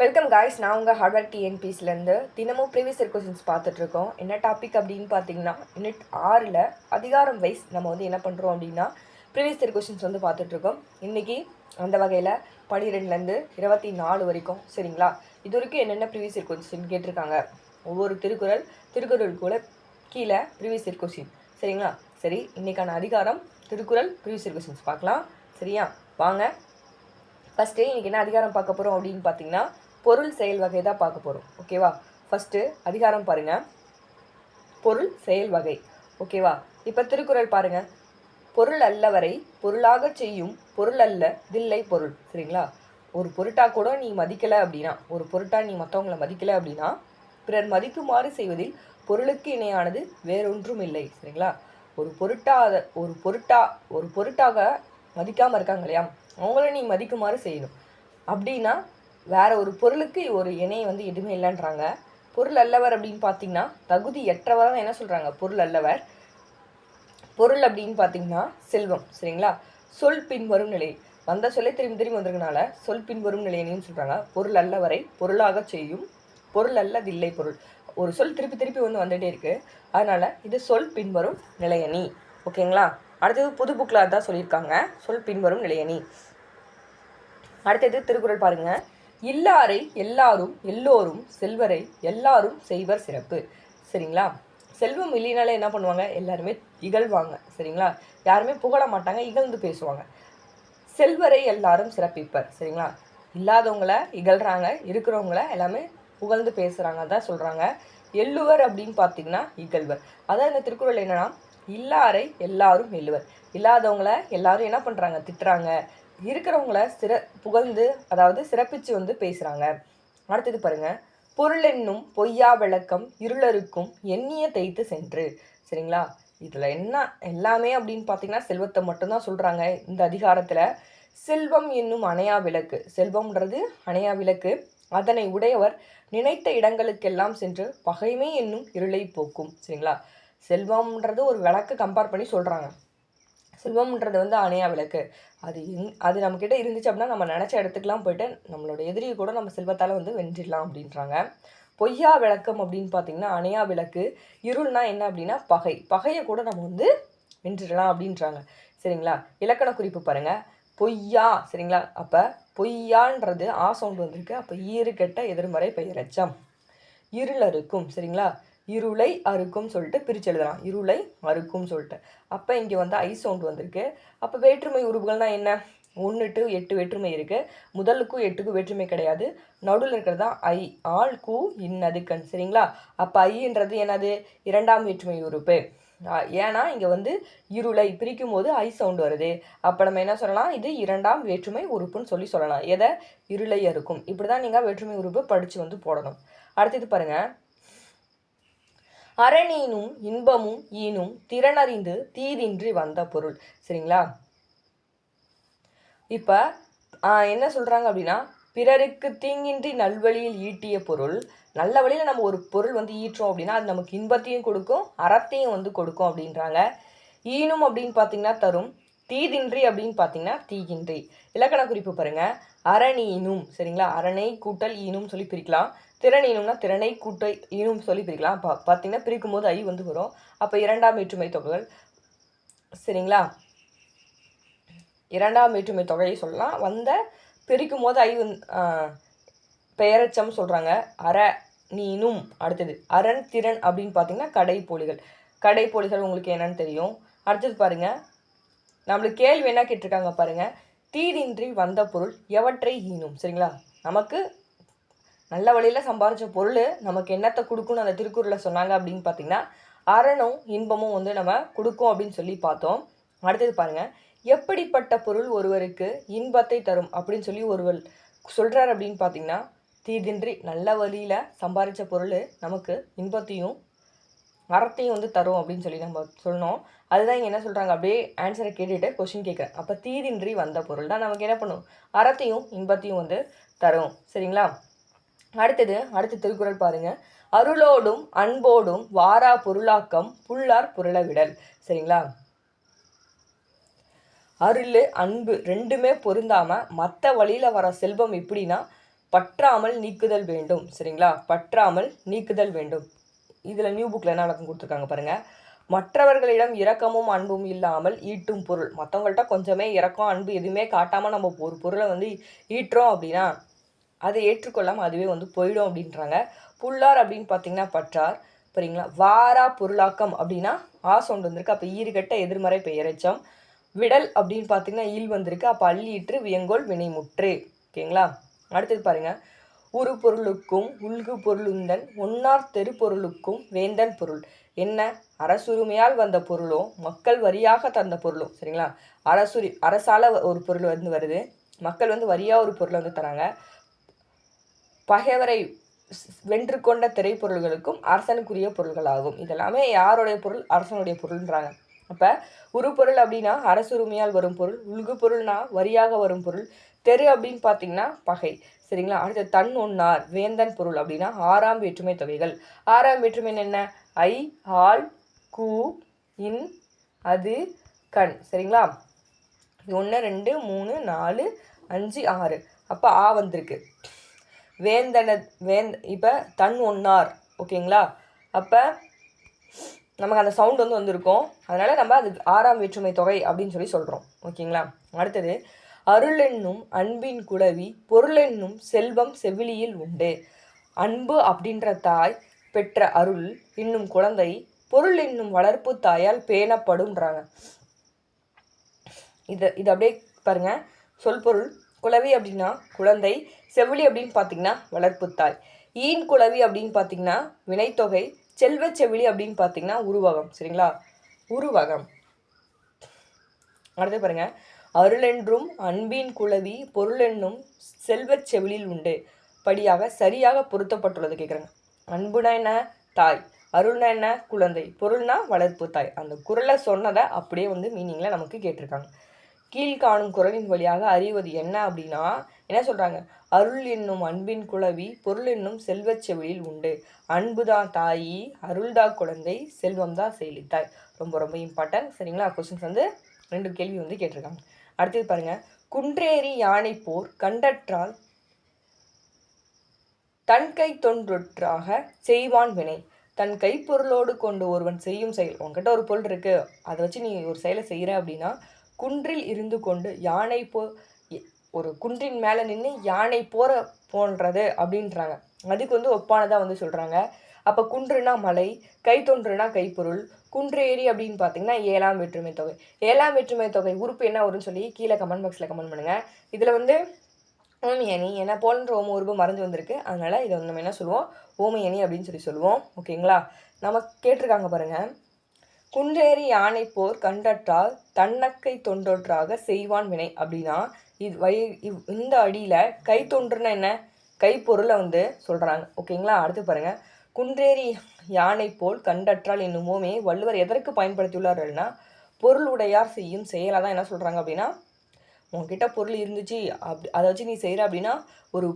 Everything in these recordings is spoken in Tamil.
வெல்கம் காய்ஸ் நான் உங்கள் ஹார்ட்வேர் டிஎன்பிஸ்லேருந்து தினமும் ப்ரீவியஸ் இயர் கொஸ்டின்ஸ் பார்த்துட்ருக்கோம் என்ன டாபிக் அப்படின்னு பார்த்தீங்கன்னா யூனிட் ஆறில் அதிகாரம் வைஸ் நம்ம வந்து என்ன பண்ணுறோம் அப்படின்னா ப்ரீவியஸ் இயர் கொஸ்டின்ஸ் வந்து பார்த்துட்ருக்கோம் இன்றைக்கி அந்த வகையில் பனிரெண்டுலேருந்து இருபத்தி நாலு வரைக்கும் சரிங்களா? இது வரைக்கும் என்னென்ன ப்ரீவியஸ் இயர் கொஸ்டின் கேட்டிருக்காங்க. ஒவ்வொரு திருக்குறள் திருக்குறள் கூட கீழே ப்ரீவியஸ் இயர் கொஸ்டின் சரிங்களா? சரி இன்றைக்கான அதிகாரம் திருக்குறள் ப்ரீவியஸ் இயர் கொஸ்டின்ஸ் பார்க்கலாம். சரியா? வாங்க. ஃபஸ்ட்டு இன்றைக்கி என்ன அதிகாரம் பார்க்க போகிறோம் அப்படின்னு பார்த்தீங்கன்னா பொருள் செயல் வகை தான் பார்க்க போகிறோம் ஓகேவா ஃபஸ்ட்டு அதிகாரம் பாருங்கள் பொருள் செயல் வகை. ஓகேவா இப்போ திருக்குறள் பாருங்கள் பொருள் அல்லவரை பொருளாக செய்யும் பொருள் அல்ல தில்லை பொருள். சரிங்களா? ஒரு பொருட்டா கூட நீ மதிக்கலை அப்படின்னா ஒரு பொருட்டா நீ மற்றவங்களை மதிக்கலை அப்படின்னா பிறர் மதிக்குமாறு செய்வதில் பொருளுக்கு இணையானது வேறொன்றும் இல்லை. சரிங்களா? ஒரு பொருட்டாத ஒரு பொருட்டா ஒரு பொருட்டாக மதிக்காமல் இருக்காங்க இல்லையா? அவங்கள நீ மதிக்குமாறு செய்யணும். அப்படின்னா வேற ஒரு பொருளுக்கு ஒரு இணை வந்து எதுவுமே இல்லைன்றாங்க. பொருள் அல்லவர் அப்படின்னு பார்த்தீங்கன்னா தகுதி எற்றவர் தான் என்ன சொல்கிறாங்க பொருள் அல்லவர். பொருள் அப்படின்னு பார்த்தீங்கன்னா செல்வம் சரிங்களா? சொல் பின்வரும் நிலை. வந்த சொல்லை திரும்பி திரும்பி வந்திருக்கனால சொல் பின்வரும் நிலையன்னு சொல்கிறாங்க பொருள் அல்லவரை பொருளாக செய்யும். பொருள் அல்லதில்லை பொருள். ஒரு சொல் திருப்பி திருப்பி வந்து வந்துகிட்டே இருக்குது அதனால் இது சொல் பின்வரும் நிலையணி. ஓகேங்களா? அடுத்தது புது புக்கில் தான் சொல்லியிருக்காங்க. சொல் பின்வரும் நிலையணி. அடுத்தது திருக்குறள் பாருங்கள் இல்லாரை எல்லாரும் எல்லோரும் செல்வரை எல்லாரும் செய்வர் சிறப்பு. சரிங்களா? செல்வம் இல்லைனாலே என்ன பண்ணுவாங்க? எல்லாருமே இகழ்வாங்க. சரிங்களா? யாருமே புகழ மாட்டாங்க இகழ்ந்து பேசுவாங்க. செல்வரை எல்லாரும் சிறப்பிப்பர். சரிங்களா? இல்லாதவங்கள இகழ்கிறாங்க இருக்கிறவங்கள எல்லாமே புகழ்ந்து பேசுகிறாங்க தான் சொல்கிறாங்க எள்ளுவர் அப்படின்னு பார்த்தீங்கன்னா இகழ்வர். அதான் இந்த திருக்குறள் என்னன்னா இல்லாரை எல்லாரும் எள்ளுவர். இல்லாதவங்கள எல்லாரும் என்ன பண்ணுறாங்க திட்டுறாங்க. இருக்கிறவங்கள சிற புகழ்ந்து அதாவது சிறப்பிச்சு வந்து பேசுகிறாங்க அடுத்தது பாருங்க. பொருள் என்னும் பொய்யா விளக்கம் இருளருக்கும் எண்ணிய தைத்து சென்று. சரிங்களா? இதில் என்ன எல்லாமே அப்படின்னு பார்த்தீங்கன்னா செல்வத்தை மட்டும்தான் சொல்கிறாங்க இந்த அதிகாரத்தில். செல்வம் என்னும் அணையா விளக்கு. செல்வம்ன்றது அணையா விளக்கு. அதனை உடையவர் நினைத்த இடங்களுக்கெல்லாம் சென்று பகைமை என்னும் இருளை போக்கும். சரிங்களா? செல்வம்ன்றது ஒரு விளக்கு கம்பேர் பண்ணி சொல்கிறாங்க செல்வம்ன்றது வந்து அணையா விளக்கு. அது எங் அது நம்மக்கிட்ட இருந்துச்சு அப்படின்னா நம்ம நினச்ச இடத்துக்குலாம் போயிட்டு நம்மளோட எதிரியை கூட நம்ம செல்வத்தால் வந்து வென்றிடலாம் அப்படின்றாங்க. பொய்யா விளக்கம் அப்படின்னு பார்த்தீங்கன்னா அணையா விளக்கு. இருள்னா என்ன அப்படின்னா பகை. பகையை கூட நம்ம வந்து வென்றிடலாம் அப்படின்றாங்க. சரிங்களா? இலக்கண குறிப்பு பாருங்கள் பொய்யா சரிங்களா? அப்போ பொய்யான்றது ஆ சவுண்ட் வந்திருக்கு. அப்போ ஈறு கெட்ட எதிர்மறை பெயரச்சம். இருள் அறுக்கும் சரிங்களா? இருளை அறுக்கும் சொல்லிட்டு பிரித்து எழுதலாம். இருளை அறுக்கும் சொல்லிட்டு. அப்போ இங்கே வந்து ஐ சவுண்ட் வந்திருக்கு. அப்போ வேற்றுமை உருவுகள்னா என்ன? ஒன்று டு எட்டு வேற்றுமை இருக்குது முதலுக்கும் எட்டுக்கும் வேற்றுமை கிடையாது. நடுவில் இருக்கிறது தான் ஐ ஆள் கூ இன்னது கண். சரிங்களா? அப்போ ஐன்றது என்னது? இரண்டாம் வேற்றுமை உறுப்பு. ஏன்னா இங்கே வந்து இருளை பிரிக்கும் போது ஐ சவுண்ட் வருது. அப்போ நம்ம என்ன சொல்லலாம்? இது இரண்டாம் வேற்றுமை உறுப்புன்னு சொல்லி சொல்லலாம். எதை? இருளை அறுக்கும். இப்படி தான் நீங்கள் வேற்றுமை உறுப்பு படித்து வந்து போடணும். அடுத்தது பாருங்கள் அரணீனும் இன்பமும் ஈனும் திறனறிந்து தீதின்றி வந்த பொருள். சரிங்களா? இப்போ என்ன சொல்கிறாங்க அப்படின்னா பிறருக்கு தீங்கின்றி நல்வழியில் ஈட்டிய பொருள் நல்ல வழியில் நம்ம ஒரு பொருள் வந்து ஈட்டுறோம் அப்படின்னா அது நமக்கு இன்பத்தையும் கொடுக்கும் அறத்தையும் வந்து கொடுக்கும் அப்படின்றாங்க. ஈனும் அப்படின்னு பார்த்தீங்கன்னா தரும் தீதின்றி அப்படின்னு பார்த்தீங்கன்னா தீகின்றி இலக்கண குறிப்பு பாருங்கள் அரணீனும் சரிங்களா? அரணை கூட்டல் ஈனும் சொல்லி பிரிக்கலாம். திறனீனும்னா திறனை கூட்டல் ஈனும் சொல்லி பிரிக்கலாம். பா பார்த்தீங்கன்னா பிரிக்கும் போது ஐ வந்து வரும். அப்போ இரண்டாம் வேற்றுமை தொகைகள் சரிங்களா? இரண்டாம் வேற்றுமை தொகையை சொல்லலாம். வந்த பிரிக்கும் போது ஐ வந்து பெயரச்சம் சொல்கிறாங்க அற நீனும் அடுத்தது அரண் திறன் அப்படின்னு பார்த்தீங்கன்னா கடைப்போலிகள். கடைப்போலிகள் உங்களுக்கு என்னன்னு தெரியும். அடுத்தது பாருங்கள் நம்மளுக்கு கேள்வி என்ன கேட்டிருக்காங்க பாருங்க. தீதின்றி வந்த பொருள் எவற்றை ஈனும்? சரிங்களா? நமக்கு நல்ல வழியில் சம்பாரிச்ச பொருள் நமக்கு என்னத்தை கொடுக்கும்னு அந்த திருக்குறளில் சொன்னாங்க அப்படின்னு பார்த்தீங்கன்னா அறனும் இன்பமும் வந்து நம்ம கொடுக்கும் அப்படின்னு சொல்லி பார்த்தோம். அடுத்தது பாருங்க. எப்படிப்பட்ட பொருள் ஒருவருக்கு இன்பத்தை தரும் அப்படின்னு சொல்லி ஒருவர் சொல்கிறார் அப்படின்னு பார்த்தீங்கன்னா தீதின்றி நல்ல வழியில் சம்பாரித்த பொருள் நமக்கு இன்பத்தையும் அறத்தையும் வந்து தரும் அப்படின்னு சொல்லி நம்ம சொன்னோம். அதுதான் இங்கே என்ன சொல்கிறாங்க அப்படியே ஆன்சரை கேட்டுட்டு கொஷின் கேட்குறேன். அப்போ தீதின்றி வந்த பொருள் தான் நமக்கு என்ன பண்ணும்? அறத்தையும் இன்பத்தையும் வந்து தரும். சரிங்களா? அடுத்தது அடுத்த திருக்குறள் பாருங்க. அருளோடும் அன்போடும் வாரா பொருளாக்கம் புல்லார் புரளவிடல் சரிங்களா? அருள் அன்பு ரெண்டுமே பொருந்தாமல் மற்ற வழியில் வர செல்வம் எப்படின்னா பற்றாமல் நீக்குதல் வேண்டும். சரிங்களா? பற்றாமல் நீக்குதல் வேண்டும். இதில் நியூ புக்கில் என்ன விளக்கம் கொடுத்துருக்காங்க பாருங்கள் மற்றவர்களிடம் இரக்கமும் அன்பும் இல்லாமல் ஈட்டும் பொருள். மற்றவங்கள்ட்ட கொஞ்சமே இரக்கம் அன்பு எதுவுமே காட்டாமல் நம்ம ஒரு பொருளை வந்து ஈட்டுறோம் அப்படின்னா அதை ஏற்றுக்கொள்ளாமல் அதுவே வந்து போயிடும் அப்படின்றாங்க. புல்லார் அப்படின்னு பார்த்தீங்கன்னா பற்றார் சரிங்களா வாரா பொருளாக்கம் அப்படின்னா ஆ சவுண்ட் வந்திருக்கு. அப்போ ஈறுகட்ட எதிர்மறை பெயரச்சம் விடல் அப்படின்னு பார்த்தீங்கன்னா ஈல் வந்திருக்கு. அப்போ அள்ளீற்று வியங்கோல் வினைமுற்று. ஓகேங்களா? அடுத்தது பாருங்க. உரு பொருளுக்கும் உள்கு பொருளுந்தன் ஒன்னார் தெரு பொருளுக்கும் வேந்தன் பொருள். என்ன? அரசுரிமையால் வந்த பொருளும் மக்கள் வரியாக தந்த பொருளும் சரிங்களா? அரசுரி அரசால ஒரு பொருள் வந்து வருது. மக்கள் வந்து வரியாக ஒரு பொருளை வந்து தராங்க. பகைவரை வென்று கொண்ட திரைப்பொருள்களுக்கும் அரசனுக்குரிய பொருள்களாகும். இதெல்லாமே யாருடைய பொருள்? அரசனுடைய பொருள்ன்றாங்க. அப்போ உருப்பொருள் அப்படின்னா அரசுரிமையால் வரும் பொருள் உள்கு பொருள்னா வரியாக வரும் பொருள் தெரு அப்படின்னு பார்த்தீங்கன்னா பகை. சரிங்களா? அடுத்து தன் ஒன்னார் வேந்தன் பொருள் அப்படின்னா ஆறாம் வேற்றுமை தொகைகள். ஆறாம் வேற்றுமை என்ன? ஐ ஆல் கூ இன் அது கண். சரிங்களா? இது ஒன்று ரெண்டு மூணு நாலு அஞ்சு ஆறு. அப்போ ஆ வந்திருக்கு. வேந்தன வேந்த இப்போ தன் ஒன்னார் ஓகேங்களா? அப்போ நமக்கு அந்த சவுண்ட் வந்து வந்திருக்கும். அதனால் நம்ம அது ஆறாம் வேற்றுமை தொகை அப்படின்னு சொல்லி சொல்கிறோம் ஓகேங்களா? அடுத்தது அருள் என்னும் அன்பின் குலவி பொருள் என்னும் செல்வம் செவிலியில் உண்டு. அன்பு அப்படின்ற தாய் பெற்ற அருள் என்னும் குழந்தை பொருள் என்னும் வளர்ப்பு தாயால் பேணப்படும்ன்றாங்க. இது இது அப்படியே பாருங்க. சொல் பொருள் குலவி அப்படின்னா குழந்தை செவிலி அப்படின்னு பார்த்தீங்கன்னா வளர்ப்பு தாய். ஈன் குலவி அப்படின்னு பார்த்தீங்கன்னா வினைத்தொகை செல்வ செவிலி அப்படின்னு பார்த்தீங்கன்னா உருவகம் சரிங்களா? உருவகம். அடுத்து பாருங்க. அருளென்றும் அன்பின் குளவி பொருளென்னும் செல்வச் செவிலில் உண்டு. படியாக சரியாக பொருத்தப்பட்டுள்ளது கேட்குறாங்க அன்புனா என்ன? தாய். அருள்னா என்ன? குழந்தை. பொருள்னா வளர்ப்பு தாய். அந்த குரலை சொன்னதை அப்படியே வந்து மீனிங்கில் நமக்கு கேட்டிருக்காங்க. கீழ்காணும் குரலின் வழியாக அறிவது என்ன அப்படின்னா என்ன சொல்கிறாங்க அருள் என்னும் அன்பின் குழவி பொருள் என்னும் செல்வச் செவிலில் உண்டு. அன்புதான் தாயி அருள்தான் குழந்தை செல்வம் தான் செயலித்தாய். ரொம்ப ரொம்ப இம்பார்ட்டன்ட் சரிங்களா? கொஸ்டின்ஸ் வந்து ரெண்டு கேள்வி வந்து கேட்டிருக்காங்க. அடுத்தது பாருங்க. குன்றேறி யானை போர் கண்டற்றால் தன் கை தொன்றொற்றாக செய்வான் வினை. தன் கைப்பொருளோடு கொண்டு ஒருவன் செய்யும் செயல். உன்கிட்ட ஒரு பொருள் இருக்கு. அதை வச்சு நீ ஒரு செயலை செய்கிற அப்படின்னா குன்றில் இருந்து கொண்டு யானை போ ஒரு குன்றின் மேலே நின்று யானை போற போன்றது அப்படின்றாங்க. அதுக்கு வந்து ஒப்பானதாக வந்து சொல்கிறாங்க அப்போ குன்றுனா மலை கை தொன்றுனா கைப்பொருள் குன்றேறி அப்படின்னு பார்த்தீங்கன்னா ஏழாம் வேற்றுமை தொகை. ஏழாம் வேற்றுமை தொகை உறுப்பு என்ன வரும்னு சொல்லி கீழே கமெண்ட் பாக்ஸில் கமெண்ட் பண்ணுங்கள் இதில் வந்து ஓமியணி ஏன்னா போலன்ற ஓம உறுப்பு மறைஞ்சு வந்திருக்கு. அதனால் இதை வந்து நம்ம என்ன சொல்லுவோம்? ஓமையணி அப்படின்னு சொல்லி சொல்லுவோம். ஓகேங்களா நம்ம கேட்டிருக்காங்க பாருங்கள் குன்றேறி யானை போர் கண்டற்றால் தன்னக்கை தொண்டொற்றாக செய்வான் வினை. அப்படின்னா இது வை இவ்- இந்த அடியில் கை தொன்றுனா என்ன? கைப்பொருளை வந்து சொல்கிறாங்க ஓகேங்களா அடுத்து பாருங்கள் குன்றேறி யானை போல் கண்டற்றால் என்னுமோமே வள்ளுவர் எதற்கு பயன்படுத்தியுள்ளார்கள்னா பொருள் உடையார் செய்யும் செயலாக தான் என்ன சொல்கிறாங்க அப்படின்னா உங்ககிட்ட பொருள் இருந்துச்சு அப்படி அதை வச்சு நீ செய்கிற அப்படின்னா ஒரு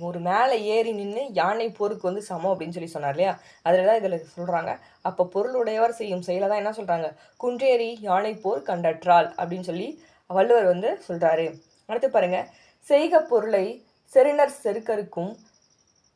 ஒரு மேலே ஏறி நின்று யானை போருக்கு வந்து சமம் அப்படின்னு சொல்லி சொன்னார் இல்லையா? அதில் தான் இதில் சொல்கிறாங்க அப்போ பொருளுடையவர் செய்யும் செயலை தான் என்ன சொல்கிறாங்க குன்றேறி யானை போர் கண்டற்றால் அப்படின்னு சொல்லி வள்ளுவர் வந்து சொல்கிறாரு அடுத்து பாருங்க. செய்க பொருளை செருணர் செருக்கருக்கும்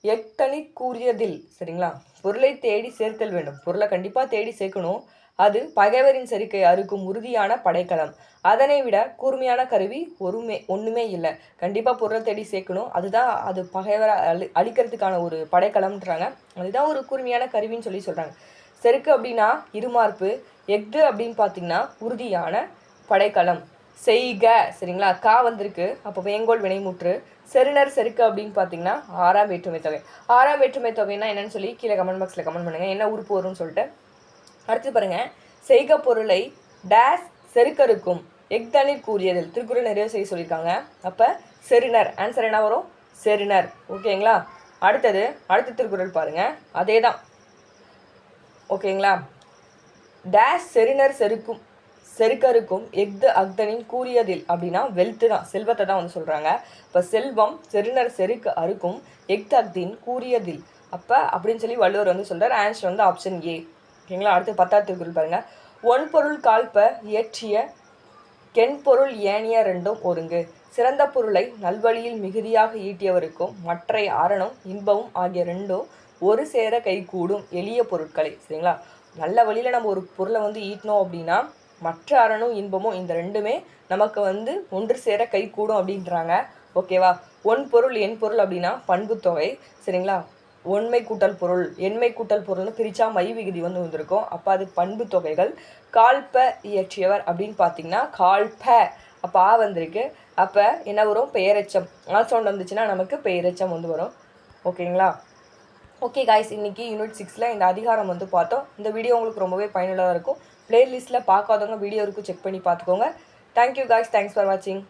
எத்தனை கூறியதில் சரிங்களா? பொருளை தேடி சேர்த்தல் வேண்டும். பொருளை கண்டிப்பாக தேடி சேர்க்கணும். அது பகைவரின் செருக்கை அறுக்கும் உறுதியான படைக்கலம். அதனை விட கூர்மையான கருவி ஒருமே ஒன்றுமே இல்லை. கண்டிப்பாக பொருளை தேடி சேர்க்கணும். அதுதான் அது பகைவரை அழி அழிக்கிறதுக்கான ஒரு படைக்கலம்ன்றாங்க. அதுதான் ஒரு கூர்மையான கருவின்னு சொல்லி சொல்கிறாங்க செருக்கு அப்படின்னா இருமார்பு எஃகு அப்படின்னு பார்த்தீங்கன்னா உறுதியான படைக்கலம். செய்க சரிங்களா? கா வந்திருக்கு. அப்போ வேங்கோல் வினைமுற்று. செருணர் செருக்கு அப்படின்னு பார்த்தீங்கன்னா ஆறாம் வேற்றுமை தொகை. ஆறாம் வேற்றுமை தொகைன்னா என்னன்னு சொல்லி கீழே கமெண்ட் பாக்ஸில் கமெண்ட் பண்ணுங்கள் என்ன உறுப்பு வரும்னு சொல்லிட்டு. அடுத்து பாருங்கள் செய்க பொருளை டேஸ் செருக்கருக்கும். எக்தனிர் கூறியதில். திருக்குறள் நிறைய செய்ய சொல்லியிருக்காங்க. அப்போ செருணர் ஆன்சர் என்ன வரும்? செருணர் ஓகேங்களா? அடுத்தது அடுத்த திருக்குறள் பாருங்கள் அதே தான் ஓகேங்களா? டேஷ் செருணர் செருக்கும். செருக்கருக்கும் எஃது அக்தனின் கூறியதில் அப்படின்னா வெல்த்து தான் செல்வத்தை தான் வந்து சொல்கிறாங்க இப்போ செல்வம் செருநர் செருக்கு அறுக்கும் எஃது அக்தின் கூறியதில். அப்போ அப்படின்னு சொல்லி வள்ளுவர் வந்து சொல்கிறார் ஆன்சர் வந்து ஆப்ஷன் ஏ ஓகேங்களா? அடுத்து பத்தாவது குரல் பாருங்கள் ஒன் பொருள் கால்ப இயற்றிய கென்பொருள் ஏனிய ரெண்டும் ஒருங்கு. சிறந்த பொருளை நல்வழியில் மிகுதியாக ஈட்டியவருக்கும் மற்றை ஆரணம் இன்பமும் ஆகிய ரெண்டும் ஒரு சேர கைகூடும் எளிய பொருட்களை. சரிங்களா? நல்ல வழியில் நம்ம ஒரு பொருளை வந்து ஈட்டினோம் அப்படின்னா மற்ற அறனும் இன்பமும் இந்த ரெண்டுமே நமக்கு வந்து ஒன்று சேர கைகூடும் அப்படின்றாங்க. ஓகேவா ஒன் பொருள் என் பொருள் அப்படின்னா பண்புத்தொகை சரிங்களா? ஒன்மை கூட்டல் பொருள் எண்மை கூட்டல் பொருள்னு பிரிச்சா மை விகுதி வந்து வந்திருக்கும். அப்போ அது பண்பு தொகைகள். கால்ப இயற்றியவர் அப்படின்னு பார்த்தீங்கன்னா கால்ப. அப்போ ஆ வந்திருக்கு. அப்போ என்ன வரும்? பெயரெச்சம். ஆ சவுண்ட் வந்துச்சுன்னா நமக்கு பெயரெச்சம் வந்து வரும். ஓகேங்களா ஓகே காய்ஸ் இன்னைக்கு யூனிட் சிக்ஸில் இந்த அதிகாரம் வந்து பார்த்தோம். இந்த வீடியோ உங்களுக்கு ரொம்பவே பயனுள்ளதாக இருக்கும். பிளேலிஸ்ட்டில் பார்க்காதவங்க வீடியோ இருக்கும் செக் பண்ணி பார்த்துக்கோங்க. தேங்க்யூ காய்ஸ் தேங்க்ஸ் ஃபார் வாட்சிங்